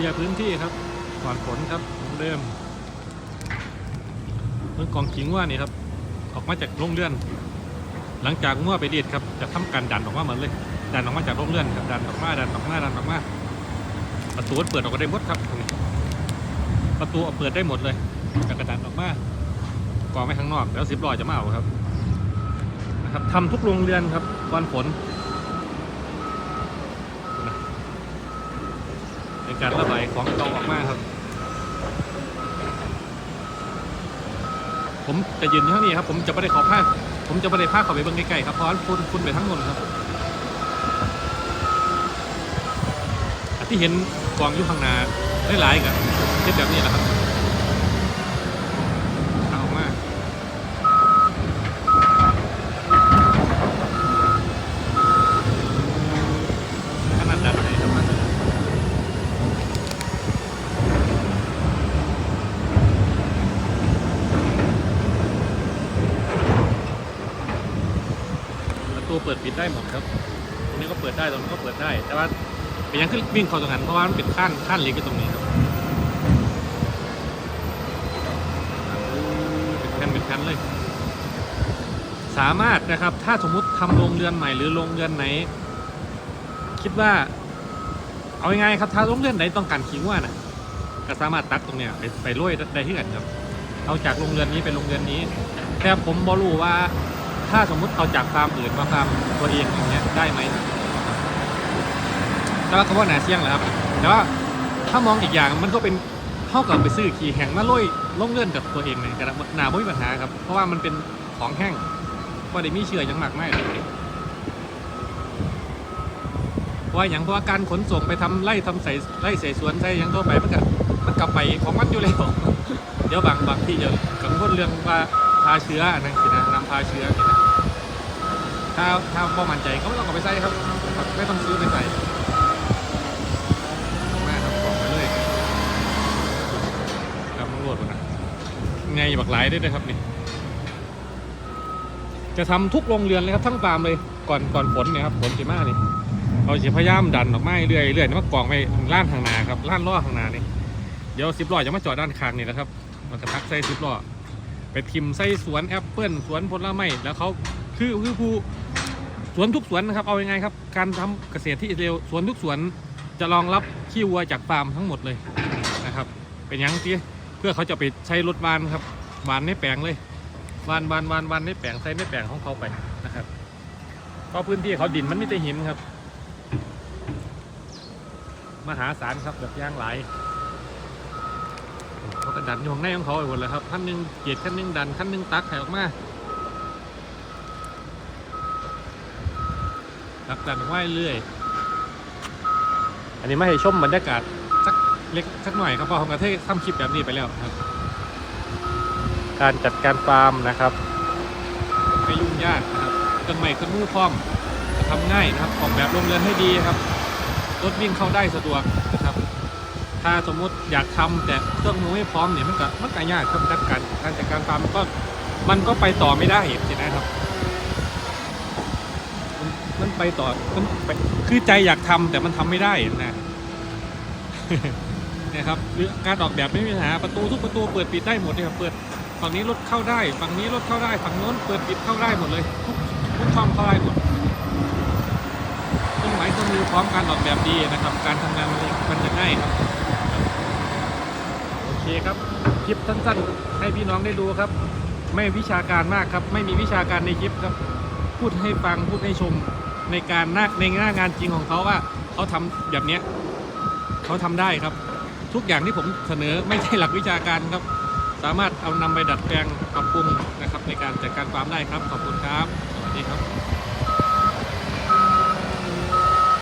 ลียร์พื้นที่ครับก่อนฝนครับเหมือนเดิมเมืองกองขิงว่านี่ครับ ออกมาจากโรงเรือน หลังจากมั่วไปเดียดครับจะทำการดันออกมาเหมือนเลยดันออกมาจากโรงเรือนครับดันออกมาดันออกมาดันออกมาประตูเปิดออกมาได้หมดครับตรงนี้ประตูเปิดได้หมดเลยจากกระดันออกมากองไว้ข้างนอกแล้วสิบล้อจะมาเอาครับนะครับทำทุกโรงเรือนครับก่อนฝนนะใน การระบายของเก่าออกมาครับ ผมจะยืนอยู่ข้างนี้ครับ ผมจะไม่ได้ขอผ้าผมจะไม่ได้ผ้าเข้าไปเบื้องใกล้ๆครับเพราะฝนฝุ่นไปทั้งหมดครับที่เห็นกองอยู่ข้างหน้าหลายๆกันเช่นแบบนี้แหละครับเอาออกมาขนาดดันเลยครับมันประตู เปิดปิดได้หมดครับ ตรงนี้ก็เปิดได้ตรงนี้ก็เปิดได้ แต่ว่าเป็นยังขึ้นวิ่งเข้าตรงนั้นเพราะว่ามันเป็นขั้นขั้นเล็กอยู่ตรงนี้ครับเป็นแผ่นเป็นแผ่นเลย สามารถนะครับ ถ้าสมมุติทำโรงเรือนใหม่หรือโรงเรือนไหน คิดว่าเอาง่ายๆครับถ้าโรงเรือนไหนต้องการขิงว่านะก็สามารถตัดตรงเนี้ยไปไปโรยได้ที่กันครับ เอาจากโรงเรือนนี้ไปโรงเรือนนี้ แต่ผมบอรู้ว่า ถ้าสมมุติเอาจากฟาร์มอื่นมาฟาร์มตัวเองอย่างเงี้ยได้ไหมแต่ว่าเขาว่าหนาเสี่ยงแหละครับแต่ว่าถ้ามองอีกอย่างมันก็เป็นเท่ากับไปซื้อขี่แห้งมาโรยล่งเลื่อนกับตัวเองเลยกระหนาไม่มีปัญหาครับ เพราะว่ามันเป็นของแห้งก็ได้มีเชื้อยังหมากไม่เลยเพราะว่าอย่างเพราะว่าการขนส่งไปทำไร่ทำใส่ไร่ใส่สวนใส่ยังทั่วไปมันก็มันกลับไปของมันอยู่แล้วเดี๋ยวบางบางที่จะกังวลเรื่องว่าพาเชื้ออันนั่นสินะนำพาเชื้อสินะ ถ้าถ้าพอมั่นใจก็ไม่ต้องเอาไปใส่ครับ ไม่ต้องซื้อไปใส่มาครับกล่องไปเลยครับมังโรดนะไงบักหลายได้วยครับนี่ จะทำทุกโรงเรือนเลยครับทั้งฟาร์มเลยก่อนก่อนฝนเนี่ยครับฝนจะมากนี่เราจะพยายามดันออกมาเรื่อยเรื่อยๆมากองไปล้านทางนาครับล้านล้อทางนานี่เดี๋ยวสิบล้อจะมาจอดด้านข้างนี่นะครับมันกระทักใส่สิบล้อไปทิมใส่สวนแอปเปิลสวนผลไม้แล้วเขาคือคือผู้ สวนทุกสวนนะครับเอายังไงครับ การทำเกษตรที่เร็วสวนทุกสวนจะรองรับขี้วัวจากฟาร์มทั้งหมดเลยนะครับ เป็นยังที่เพื่อเขาจะไปใช้รถวานครับวานในแปลงเลยวานวานวานวานในแปลงใช้ในแปลงของเขาไปนะครับเพราะพื้นที่เขาดินมันไม่ได้หินครับ มหาศาลครับแบบย่างหลายเขาก็ดันอยู่ข้างในของเขาไปหมดเลยครับขั้นหนึ่งเกียรขั้นหนึ่งดันขั้นหนึ่งตักไข่ออกมา ตักดันออกมาเรื่อย อันนี้ไม่ให้ชมบรรยากาศเล็กสักหน่อยครับเพราะผมกระเทศทำคลิปแบบนี้ไปแล้วครับ การจัดการฟาร์มนะครับไม่ยุ่งยากนะครับเครื่องใหม่เครื่องมือพร้อมจะทำง่ายนะครับออกแบบโรงเรือนให้ดีครับรถวิ่งเข้าได้สะดวกนะครับ ถ้าสมมุติอยากทำแต่เครื่องมือไม่พร้อมเนี่ยมันก็มันก็ยากครับการการการจัดการฟาร์มมันก็มันก็ไปต่อไม่ได้สินะครับมันมัน ไปต่อมันไปคือใจอยากทำแต่มันทำไม่ได้นะนี่ยครับการออกแบบไม่มีปัญหาประตูทุกประตูเปิดปิดได้หมดเลยครับเปิดฝั่งนี้รถเข้าได้ฝั่งนี้รถเข้าได้ฝั่งโน้นเปิดปิดเข้าได้หมดเลย ทุกทุกช่องเข้าได้หมดเครื่องหมายเครื่องมือพร้อมการออกแบบดีนะครับ การทำงานมันมันจะง่ายครับโอเคครับคลิปสั้นๆ ให้พี่น้องได้ดูครับ ไม่วิชาการมากครับ ไม่มีวิชาการในคลิปครับ พูดให้ฟังพูดให้ชม ในการหน้าในหน้างานจริงของเขาว่าเขาทำแบบเนี้ยเขาทำได้ครับ ทุกอย่างที่ผมเสนอไม่ใช่หลักวิชาการครับ สามารถเอานำไปดัดแปลงปรับปรุงนะครับ ในการจัดการฟาร์มได้ครับขอบคุณครับสวัสดีครับ